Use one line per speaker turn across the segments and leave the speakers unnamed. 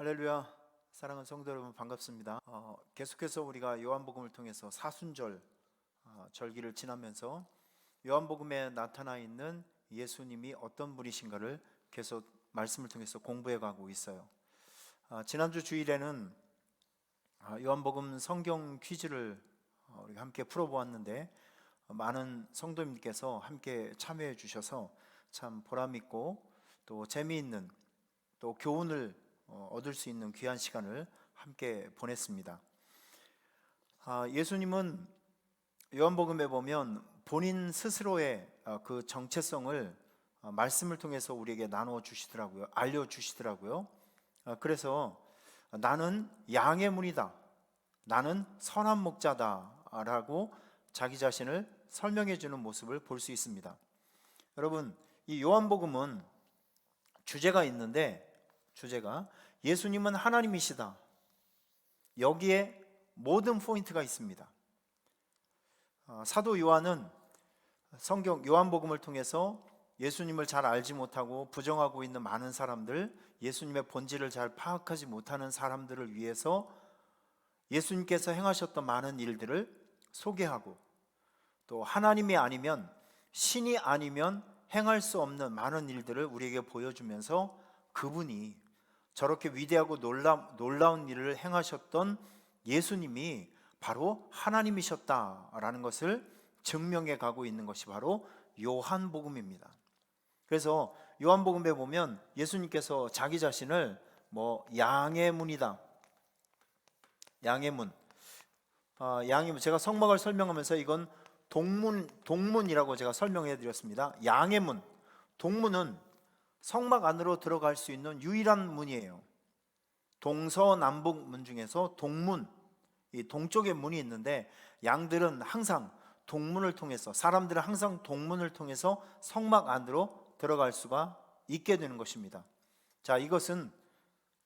할렐루야. 사랑하는 성도 여러분 반갑습니다. 어, 계속해서 우리가 요한복음을 통해서 사순절 어, 절기를 지나면서 요한복음에 나타나 있는 예수님이 어떤 분이신가를 계속 말씀을 통해서 공부해 가고 있어요. 어, 지난주 주일에는 어, 요한복음 성경 퀴즈를 어, 우리가 함께 풀어보았는데 어, 많은 성도님께서 함께 참여해 주셔서 참 보람있고 또 재미있는 또 교훈을 어, 얻을 수 있는 귀한 시간을 함께 보냈습니다. 아, 예수님은 요한복음에 보면 본인 스스로의 어, 그 정체성을 어, 말씀을 통해서 우리에게 나누어 주시더라고요. 알려 주시더라고요. 어, 그래서 나는 양의 문이다. 나는 선한 목자다라고 자기 자신을 설명해 주는 모습을 볼 수 있습니다. 여러분, 이 요한복음은 주제가 있는데 주제가 예수님은 하나님이시다. 여기에 모든 포인트가 있습니다. 어, 사도 요한은 성경 요한복음을 통해서 예수님을 잘 알지 못하고 부정하고 있는 많은 사람들, 예수님의 본질을 잘 파악하지 못하는 사람들을 위해서 예수님께서 행하셨던 많은 일들을 소개하고 또 하나님이 아니면 신이 아니면 행할 수 없는 많은 일들을 우리에게 보여주면서 그분이 저렇게 위대하고 놀라, 놀라운 일을 행하셨던 예수님이 바로 하나님이셨다라는 것을 증명해 가고 있는 것이 바로 요한복음입니다. 그래서 요한복음에 보면 예수님께서 자기 자신을 뭐 양의 문이다. 양의 문. 아, 양의 문. 제가 성막을 설명하면서 이건 동문 동문이라고 제가 설명해 드렸습니다. 양의 문. 동문은 성막 안으로 들어갈 수 있는 유일한 문이에요. 동서남북 문 중에서 동문, 이 동쪽에 문이 있는데 양들은 항상 동문을 통해서 사람들은 항상 동문을 통해서 성막 안으로 들어갈 수가 있게 되는 것입니다. 자, 이것은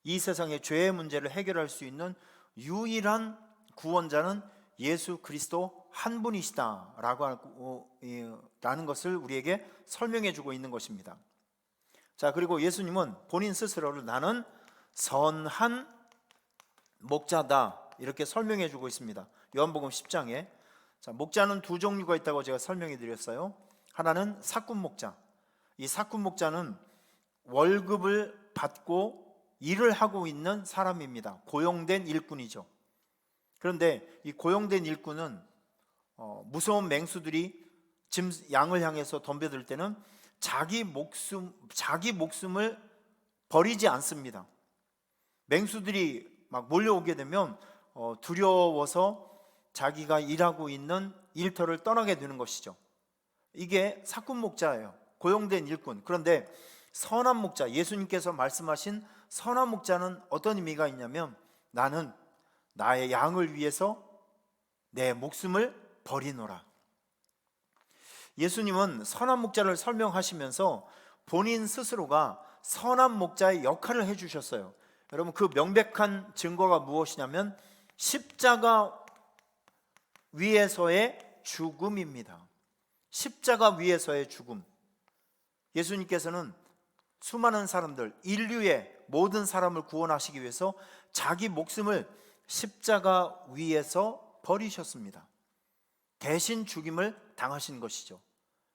이 세상의 죄의 문제를 해결할 수 있는 유일한 구원자는 예수 그리스도 한 분이시다라고 라는 것을 우리에게 설명해 주고 있는 것입니다. 자, 그리고 예수님은 본인 스스로를 나는 선한 목자다. 이렇게 설명해 주고 있습니다. 요한복음 10장에. 자, 목자는 두 종류가 있다고 제가 설명해 드렸어요. 하나는 사꾼 목자. 이 사꾼 목자는 월급을 받고 일을 하고 있는 사람입니다. 고용된 일꾼이죠. 그런데 이 고용된 일꾼은 어, 무서운 맹수들이 짐 양을 향해서 덤벼들 때는 자기 목숨 자기 목숨을 버리지 않습니다. 맹수들이 막 몰려오게 되면 어, 두려워서 자기가 일하고 있는 일터를 떠나게 되는 것이죠. 이게 사꾼 목자예요. 고용된 일꾼. 그런데 선한 목자, 예수님께서 말씀하신 선한 목자는 어떤 의미가 있냐면 나는 나의 양을 위해서 내 목숨을 버리노라. 예수님은 선한 목자를 설명하시면서 본인 스스로가 선한 목자의 역할을 해 주셨어요. 여러분 그 명백한 증거가 무엇이냐면 십자가 위에서의 죽음입니다. 십자가 위에서의 죽음. 예수님께서는 수많은 사람들, 인류의 모든 사람을 구원하시기 위해서 자기 목숨을 십자가 위에서 버리셨습니다. 대신 죽임을 당하신 것이죠.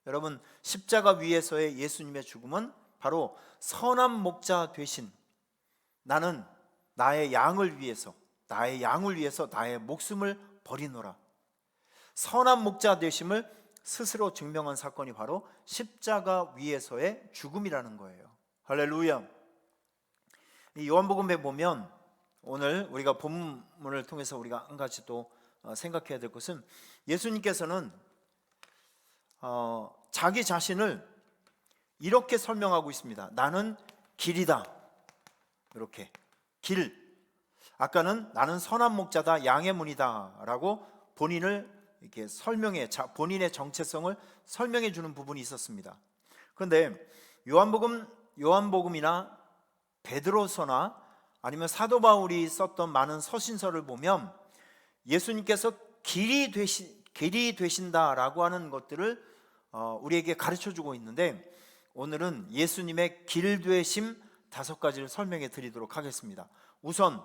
여러분, 십자가 위에서의 예수님의 죽음은 바로 선한 목자 되신 나는 나의 양을 위해서, 나의 양을 위해서 나의 목숨을 버리노라. 선한 목자 되심을 스스로 증명한 사건이 바로 십자가 위에서의 죽음이라는 거예요. 할렐루야. 이 요한복음에 보면 오늘 우리가 본문을 통해서 우리가 한 가지 또 어, 생각해야 될 것은 예수님께서는 어, 자기 자신을 이렇게 설명하고 있습니다. 나는 길이다. 이렇게 길. 아까는 나는 선한 목자다, 양의 문이다라고 본인을 이렇게 설명해 본인의 정체성을 설명해 주는 부분이 있었습니다. 그런데 요한복음 요한복음이나 베드로서나 아니면 사도 바울이 썼던 많은 서신서를 보면 예수님께서 길이 되시 길이 되신다라고 하는 것들을 어, 우리에게 가르쳐 주고 있는데 오늘은 예수님의 길 되심 다섯 가지를 설명해 드리도록 하겠습니다. 우선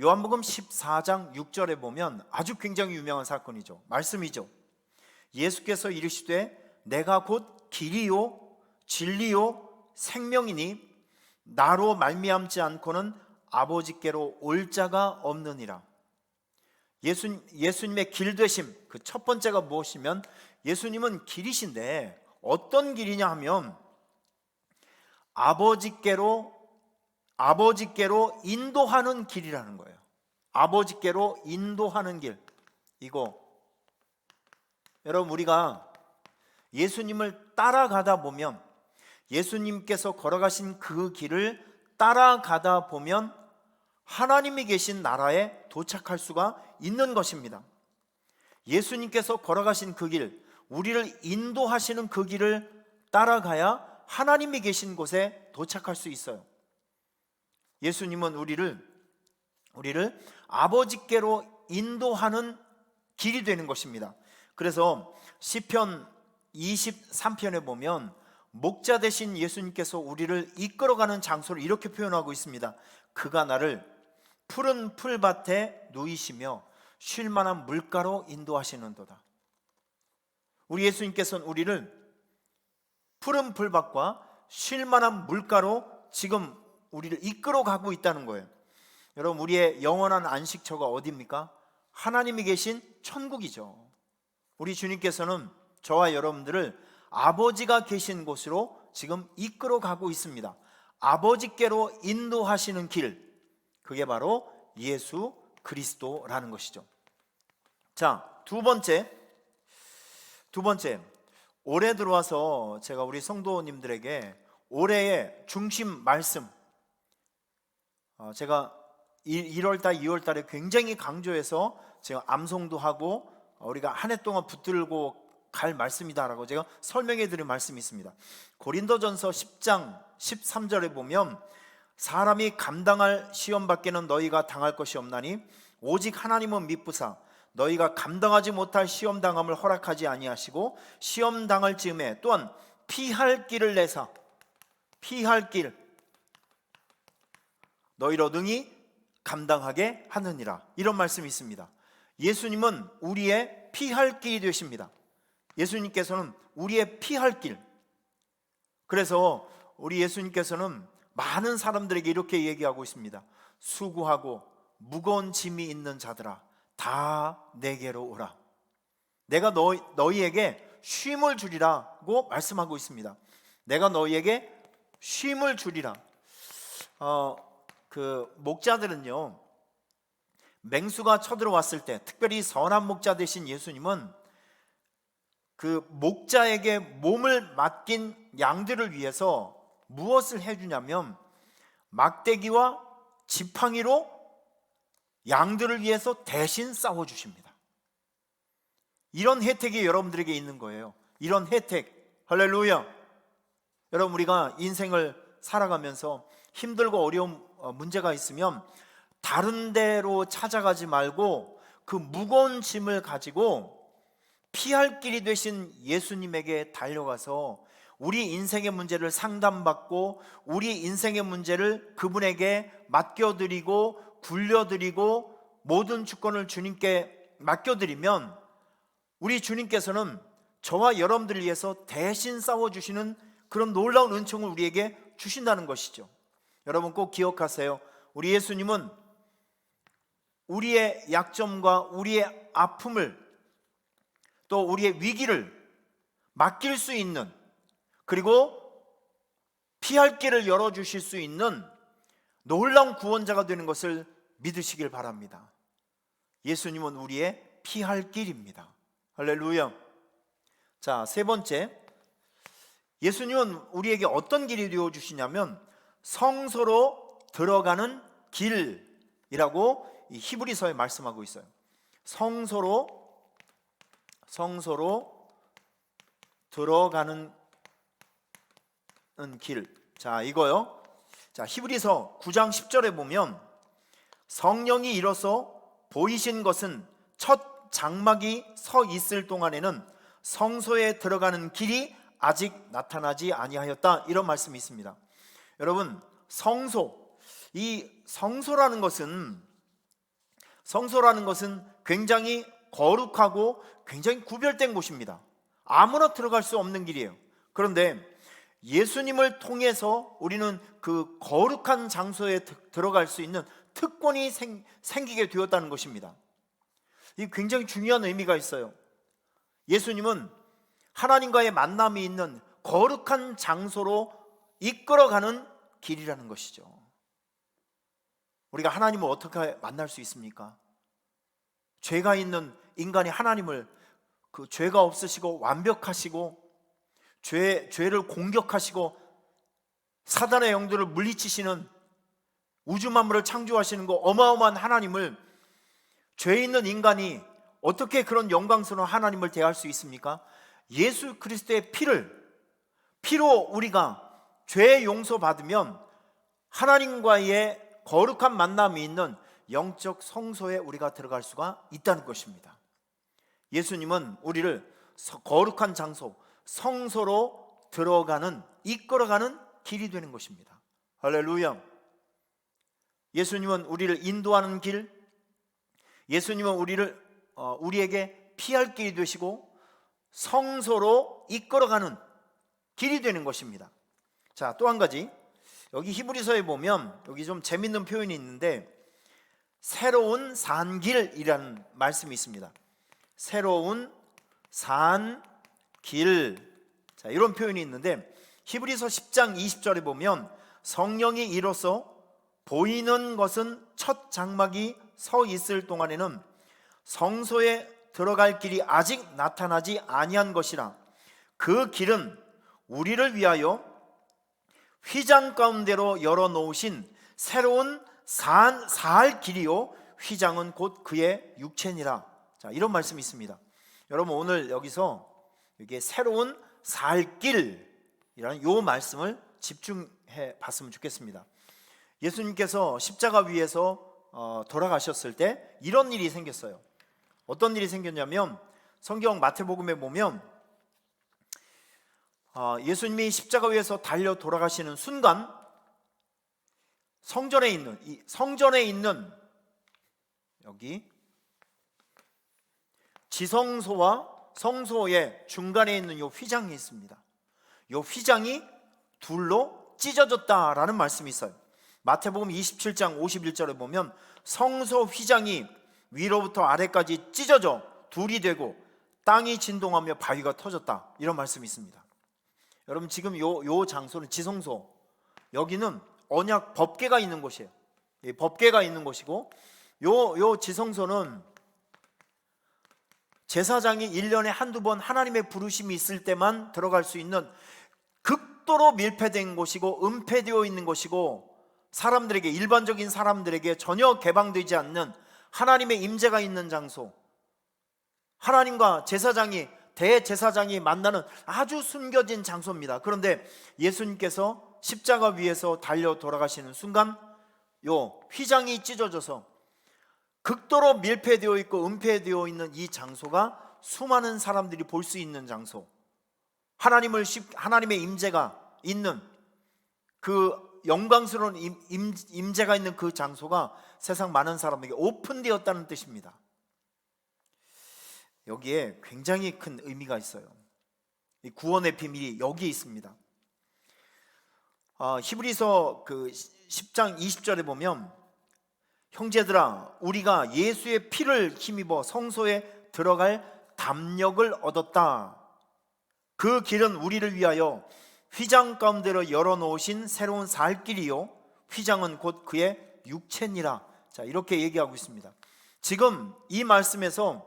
요한복음 14장 6절에 보면 아주 굉장히 유명한 사건이죠. 말씀이죠. 예수께서 이르시되 내가 곧 길이요 진리요 생명이니 나로 말미암지 않고는 아버지께로 올 자가 없느니라. 예수, 예수님의 길 되심 그 첫 번째가 무엇이면 예수님은 길이신데 어떤 길이냐 하면 아버지께로 아버지께로 인도하는 길이라는 거예요. 아버지께로 인도하는 길. 이거 여러분 우리가 예수님을 따라가다 보면 예수님께서 걸어가신 그 길을 따라가다 보면 하나님이 계신 나라에 도착할 수가 있는 것입니다. 예수님께서 걸어가신 그 길, 우리를 인도하시는 그 길을 따라가야 하나님이 계신 곳에 도착할 수 있어요. 예수님은 우리를 우리를 아버지께로 인도하는 길이 되는 것입니다. 그래서 시편 23편에 보면 목자 대신 예수님께서 우리를 이끌어가는 장소를 이렇게 표현하고 있습니다. 그가 나를 푸른 풀밭에 누이시며 쉴 만한 물가로 인도하시는도다. 우리 예수님께서는 우리를 푸른 풀밭과 쉴 만한 물가로 지금 우리를 이끌어 가고 있다는 거예요. 여러분, 우리의 영원한 안식처가 어디입니까? 하나님이 계신 천국이죠. 우리 주님께서는 저와 여러분들을 아버지가 계신 곳으로 지금 이끌어 가고 있습니다. 아버지께로 인도하시는 길, 그게 바로 예수 그리스도라는 것이죠. 자, 두 번째, 두 번째, 올해 들어와서 제가 우리 성도님들에게 올해의 중심 말씀, 어, 제가 1 월 달, 2월 달에 굉장히 강조해서 제가 암송도 하고 어, 우리가 한 해 동안 붙들고 갈 말씀이다라고 제가 설명해 드린 말씀이 있습니다. 고린도전서 10장 13절에 보면 사람이 감당할 시험 밖에는 너희가 당할 것이 없나니 오직 하나님은 미쁘사 너희가 감당하지 못할 시험 당함을 허락하지 아니하시고 시험 당할 즈음에 또한 피할 길을 내사 피할 길 너희로 능히 감당하게 하느니라 이런 말씀이 있습니다. 예수님은 우리의 피할 길이 되십니다. 예수님께서는 우리의 피할 길. 그래서 우리 예수님께서는 많은 사람들에게 이렇게 얘기하고 있습니다. 수고하고 무거운 짐이 있는 자들아, 다 내게로 오라. 내가 너, 너희에게 쉼을 주리라고 말씀하고 있습니다. 내가 너희에게 쉼을 주리라. 어, 그 목자들은요, 맹수가 쳐들어왔을 때, 특별히 선한 목자 되신 예수님은 그 목자에게 몸을 맡긴 양들을 위해서 무엇을 해주냐면 막대기와 지팡이로 양들을 위해서 대신 싸워주십니다. 이런 혜택이 여러분들에게 있는 거예요. 이런 혜택. 할렐루야. 여러분, 우리가 인생을 살아가면서 힘들고 어려운 어, 문제가 있으면 다른 데로 찾아가지 말고 그 무거운 짐을 가지고 피할 길이 되신 예수님에게 달려가서 우리 인생의 문제를 상담받고 우리 인생의 문제를 그분에게 맡겨드리고 굴려드리고 모든 주권을 주님께 맡겨드리면 우리 주님께서는 저와 여러분들을 위해서 대신 싸워주시는 그런 놀라운 은총을 우리에게 주신다는 것이죠. 여러분 꼭 기억하세요. 우리 예수님은 우리의 약점과 우리의 아픔을 또 우리의 위기를 맡길 수 있는 그리고 피할 길을 열어주실 수 있는 놀라운 구원자가 되는 것을 믿으시길 바랍니다. 예수님은 우리의 피할 길입니다. 할렐루야. 자, 세 번째. 예수님은 우리에게 어떤 길이 되어 주시냐면 성소로 들어가는 길이라고 히브리서에 말씀하고 있어요. 성소로 성소로 들어가는 길. 자, 이거요. 자, 히브리서 9장 10절에 보면 성령이 일어서 보이신 것은 첫 장막이 서 있을 동안에는 성소에 들어가는 길이 아직 나타나지 아니하였다. 이런 말씀이 있습니다. 여러분 성소 이 성소라는 것은 성소라는 것은 굉장히 거룩하고 굉장히 구별된 곳입니다. 아무나 들어갈 수 없는 길이에요. 그런데 예수님을 통해서 우리는 그 거룩한 장소에 들어갈 수 있는 특권이 생, 생기게 되었다는 것입니다. 이 굉장히 중요한 의미가 있어요. 예수님은 하나님과의 만남이 있는 거룩한 장소로 이끌어가는 길이라는 것이죠. 우리가 하나님을 어떻게 만날 수 있습니까? 죄가 있는 인간이 하나님을 그 죄가 없으시고 완벽하시고 죄 죄를 공격하시고 사단의 영들을 물리치시는 우주 만물을 창조하시는 거 어마어마한 하나님을 죄 있는 인간이 어떻게 그런 영광스러운 하나님을 대할 수 있습니까? 예수 그리스도의 피를 피로 우리가 죄 용서 받으면 하나님과의 거룩한 만남이 있는 영적 성소에 우리가 들어갈 수가 있다는 것입니다. 예수님은 우리를 거룩한 장소, 성소로 들어가는 이끌어가는 길이 되는 것입니다. 할렐루야. 예수님은 우리를 인도하는 길, 예수님은 우리를 어, 우리에게 피할 길이 되시고 성소로 이끌어가는 길이 되는 것입니다. 자, 또 한 가지. 여기 히브리서에 보면 여기 좀 재밌는 표현이 있는데 새로운 산길이라는 말씀이 있습니다. 새로운 산 길. 자, 이런 표현이 있는데 히브리서 10장 20절에 보면 성령이 이로써 보이는 것은 첫 장막이 서 있을 동안에는 성소에 들어갈 길이 아직 나타나지 아니한 것이라 그 길은 우리를 위하여 휘장 가운데로 열어 놓으신 새로운 산, 살 길이요. 휘장은 곧 그의 육체니라. 자 이런 말씀이 있습니다. 여러분 오늘 여기서 이게 새로운 살길이라는 요 말씀을 집중해 봤으면 좋겠습니다. 예수님께서 십자가 위에서 어, 돌아가셨을 때 이런 일이 생겼어요. 어떤 일이 생겼냐면 성경 마태복음에 보면 어, 예수님이 십자가 위에서 달려 돌아가시는 순간 성전에 있는 성전에 있는 여기 지성소와 성소의 중간에 있는 요 휘장이 있습니다. 요 휘장이 둘로 찢어졌다라는 말씀이 있어요. 마태복음 27장 51절에 보면 성소 휘장이 위로부터 아래까지 찢어져 둘이 되고 땅이 진동하며 바위가 터졌다. 이런 말씀이 있습니다. 여러분 지금 요, 요 장소는 지성소. 여기는 언약 법계가 있는 곳이에요. 법계가 있는 곳이고 요, 요 지성소는 제사장이 1년에 한두 번 하나님의 부르심이 있을 때만 들어갈 수 있는 극도로 밀폐된 곳이고 은폐되어 있는 곳이고 사람들에게 일반적인 사람들에게 전혀 개방되지 않는 하나님의 임재가 있는 장소, 하나님과 제사장이 대제사장이 만나는 아주 숨겨진 장소입니다. 그런데 예수님께서 십자가 위에서 달려 돌아가시는 순간 요 휘장이 찢어져서 극도로 밀폐되어 있고 은폐되어 있는 이 장소가 수많은 사람들이 볼 수 있는 장소. 하나님을 하나님의 임재가 있는 그 영광스러운 임, 재가 있는 그 장소가 세상 많은 사람에게 오픈되었다는 뜻입니다. 여기에 굉장히 큰 의미가 있어요. 이 구원의 비밀이 여기에 있습니다. 아, 히브리서 그 10장 20절에 보면 형제들아 우리가 예수의 피를 힘입어 성소에 들어갈 담력을 얻었다. 그 길은 우리를 위하여 휘장 가운데로 열어 놓으신 새로운 살 길이요 휘장은 곧 그의 육체니라. 자, 이렇게 얘기하고 있습니다. 지금 이 말씀에서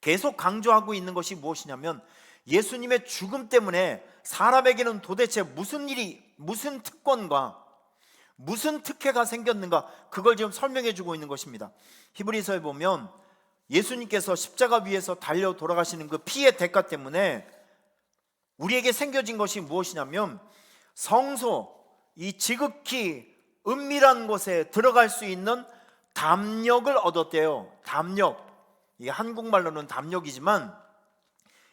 계속 강조하고 있는 것이 무엇이냐면 예수님의 죽음 때문에 사람에게는 도대체 무슨 일이 무슨 특권과 무슨 특혜가 생겼는가 그걸 지금 설명해 주고 있는 것입니다. 히브리서에 보면 예수님께서 십자가 위에서 달려 돌아가시는 그 피의 대가 때문에 우리에게 생겨진 것이 무엇이냐면 성소 이 지극히 은밀한 곳에 들어갈 수 있는 담력을 얻었대요. 담력. 이게 한국말로는 담력이지만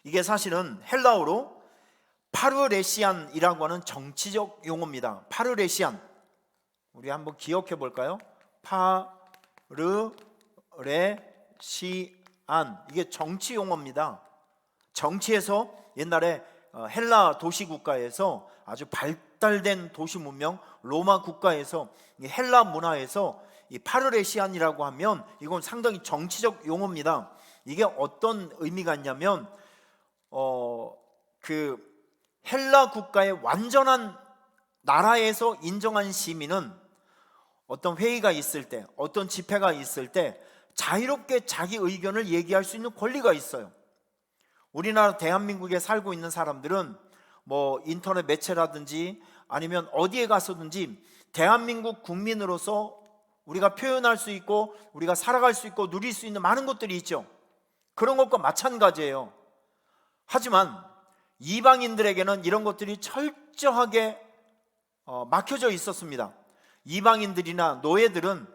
이게 사실은 헬라어로 파르레시안이라고 하는 정치적 용어입니다. 파르레시안. 우리 한번 기억해 볼까요? 파르레시안. 이게 정치 용어입니다. 정치에서 옛날에 어, 헬라 도시 국가에서 아주 발달된 도시 문명 로마 국가에서 이 헬라 문화에서 이 파르레시안이라고 하면 이건 상당히 정치적 용어입니다. 이게 어떤 의미가 있냐면 어 그 헬라 국가의 완전한 나라에서 인정한 시민은 어떤 회의가 있을 때, 어떤 집회가 있을 때 자유롭게 자기 의견을 얘기할 수 있는 권리가 있어요. 우리나라 대한민국에 살고 있는 사람들은 뭐 인터넷 매체라든지 아니면 어디에 가서든지 대한민국 국민으로서 우리가 표현할 수 있고 우리가 살아갈 수 있고 누릴 수 있는 많은 것들이 있죠. 그런 것과 마찬가지예요. 하지만 이방인들에게는 이런 것들이 철저하게 어, 막혀져 있었습니다. 이방인들이나 노예들은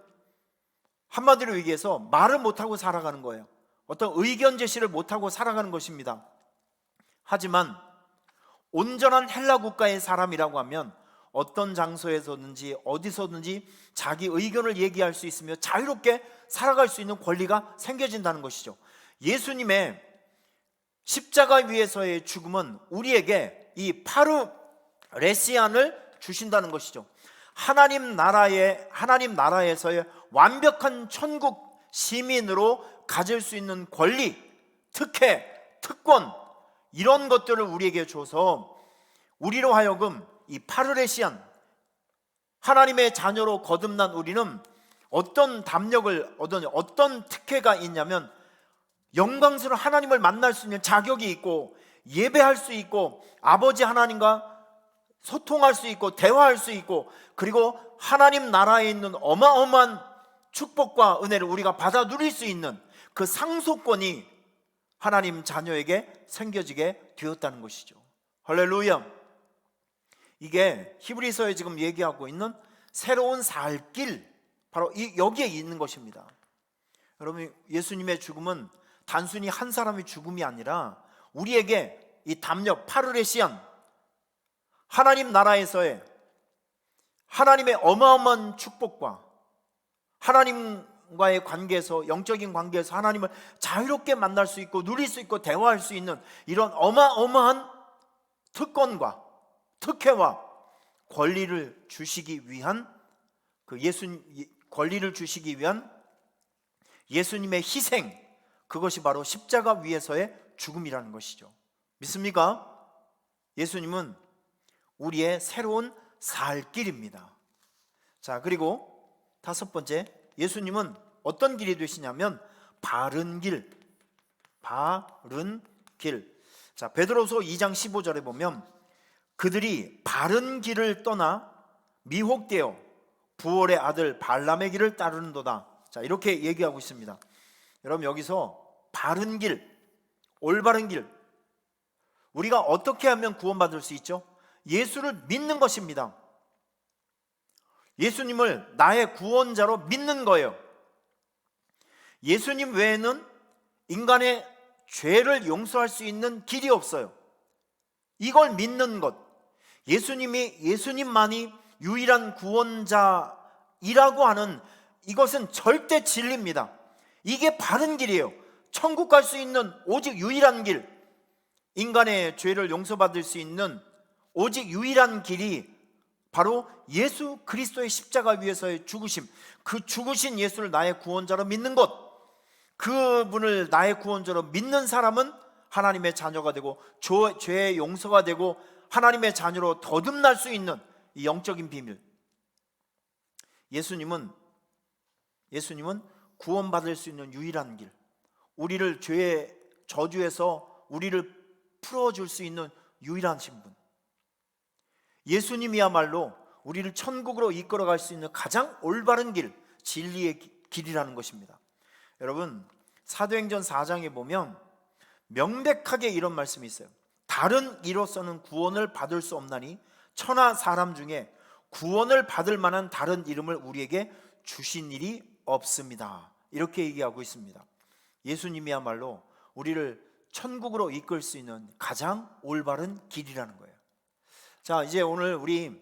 한마디로 얘기해서 말을 못하고 살아가는 거예요. 어떤 의견 제시를 못하고 살아가는 것입니다. 하지만 온전한 헬라 국가의 사람이라고 하면 어떤 장소에서든지 어디서든지 자기 의견을 얘기할 수 있으며 자유롭게 살아갈 수 있는 권리가 생겨진다는 것이죠. 예수님의 십자가 위에서의 죽음은 우리에게 이 파르 레시안을 주신다는 것이죠. 하나님 나라의 하나님 나라에서의 완벽한 천국 시민으로 가질 수 있는 권리, 특혜, 특권 이런 것들을 우리에게 줘서 우리로 하여금 이 파르레시안 하나님의 자녀로 거듭난 우리는 어떤 담력을 얻은 어떤 특혜가 있냐면 영광스러운 하나님을 만날 수 있는 자격이 있고 예배할 수 있고 아버지 하나님과 소통할 수 있고 대화할 수 있고 그리고 하나님 나라에 있는 어마어마한 축복과 은혜를 우리가 받아 누릴 수 있는 그 상속권이 하나님 자녀에게 생겨지게 되었다는 것이죠. 할렐루야. 이게 히브리서에 지금 얘기하고 있는 새로운 살길 바로 이 여기에 있는 것입니다. 여러분 예수님의 죽음은 단순히 한 사람의 죽음이 아니라 우리에게 이 담력 파르레시안 하나님 나라에서의 하나님의 어마어마한 축복과 하나님과의 관계에서 영적인 관계에서 하나님을 자유롭게 만날 수 있고 누릴 수 있고 대화할 수 있는 이런 어마어마한 특권과 특혜와 권리를 주시기 위한 그 예수 권리를 주시기 위한 예수님의 희생 그것이 바로 십자가 위에서의 죽음이라는 것이죠. 믿습니까? 예수님은 우리의 새로운 살 길입니다. 자, 그리고 다섯 번째, 예수님은 어떤 길이 되시냐면 바른 길, 바른 길. 자, 베드로서 2장 15절에 보면 그들이 바른 길을 떠나 미혹되어 부월의 아들 발람의 길을 따르는도다. 자, 이렇게 얘기하고 있습니다. 여러분 여기서 바른 길, 올바른 길. 우리가 어떻게 하면 구원받을 수 있죠? 예수를 믿는 것입니다. 예수님을 나의 구원자로 믿는 거예요. 예수님 외에는 인간의 죄를 용서할 수 있는 길이 없어요. 이걸 믿는 것. 예수님이 예수님만이 유일한 구원자이라고 하는 이것은 절대 진리입니다. 이게 바른 길이에요. 천국 갈 수 있는 오직 유일한 길. 인간의 죄를 용서받을 수 있는 오직 유일한 길이 바로 예수 그리스도의 십자가 위에서의 죽으심, 그 죽으신 예수를 나의 구원자로 믿는 것, 그분을 나의 구원자로 믿는 사람은 하나님의 자녀가 되고 죄의 용서가 되고 하나님의 자녀로 거듭날 수 있는 이 영적인 비밀. 예수님은 예수님은 구원받을 수 있는 유일한 길. 우리를 죄의 저주에서 우리를 풀어 줄 수 있는 유일한 신분. 예수님이야말로 우리를 천국으로 이끌어갈 수 있는 가장 올바른 길, 진리의 길이라는 것입니다. 여러분, 사도행전 4장에 보면 명백하게 이런 말씀이 있어요. 다른 이로서는 구원을 받을 수 없나니 천하 사람 중에 구원을 받을 만한 다른 이름을 우리에게 주신 일이 없습니다. 이렇게 얘기하고 있습니다. 예수님이야말로 우리를 천국으로 이끌 수 있는 가장 올바른 길이라는 거예요. 자, 이제 오늘 우리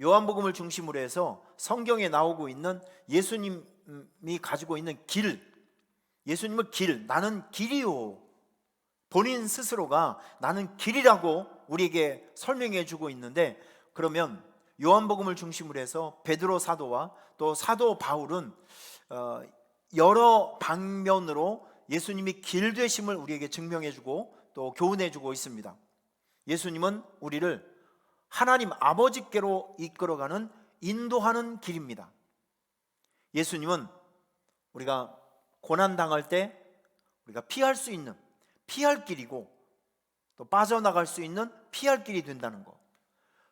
요한복음을 중심으로 해서 성경에 나오고 있는 예수님이 가지고 있는 길, 예수님은 길, 나는 길이요. 본인 스스로가 나는 길이라고 우리에게 설명해 주고 있는데 그러면 요한복음을 중심으로 해서 베드로 사도와 또 사도 바울은 어, 여러 방면으로 예수님이 길 되심을 우리에게 증명해 주고 또 교훈해 주고 있습니다. 예수님은 우리를 하나님 아버지께로 이끌어가는 인도하는 길입니다. 예수님은 우리가 고난 당할 때 우리가 피할 수 있는 피할 길이고 또 빠져나갈 수 있는 피할 길이 된다는 것.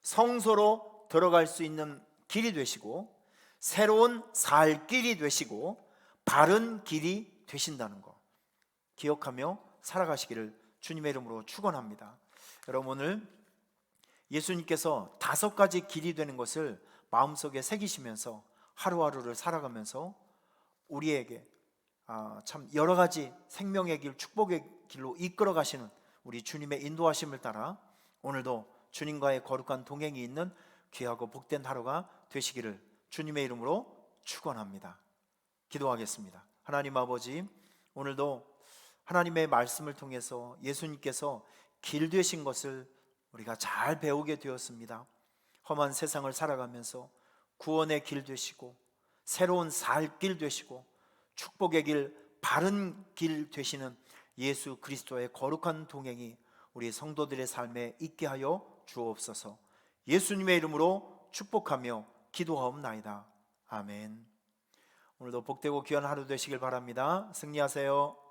성소로 들어갈 수 있는 길이 되시고 새로운 살 길이 되시고 바른 길이 되신다는 것. 기억하며 살아가시기를 주님의 이름으로 축원합니다. 여러분 오늘 예수님께서 다섯 가지 길이 되는 것을 마음속에 새기시면서 하루하루를 살아가면서 우리에게 아, 참 여러 가지 생명의 길, 축복의 길로 이끌어 가시는 우리 주님의 인도하심을 따라 오늘도 주님과의 거룩한 동행이 있는 귀하고 복된 하루가 되시기를 주님의 이름으로 축원합니다. 기도하겠습니다. 하나님 아버지, 오늘도 하나님의 말씀을 통해서 예수님께서 길 되신 것을 우리가 잘 배우게 되었습니다. 험한 세상을 살아가면서 구원의 길 되시고 새로운 살 길 되시고 축복의 길, 바른 길 되시는 예수 그리스도의 거룩한 동행이 우리 성도들의 삶에 있게 하여 주옵소서. 예수님의 이름으로 축복하며 기도하옵나이다. 아멘. 오늘도 복되고 귀한 하루 되시길 바랍니다. 승리하세요.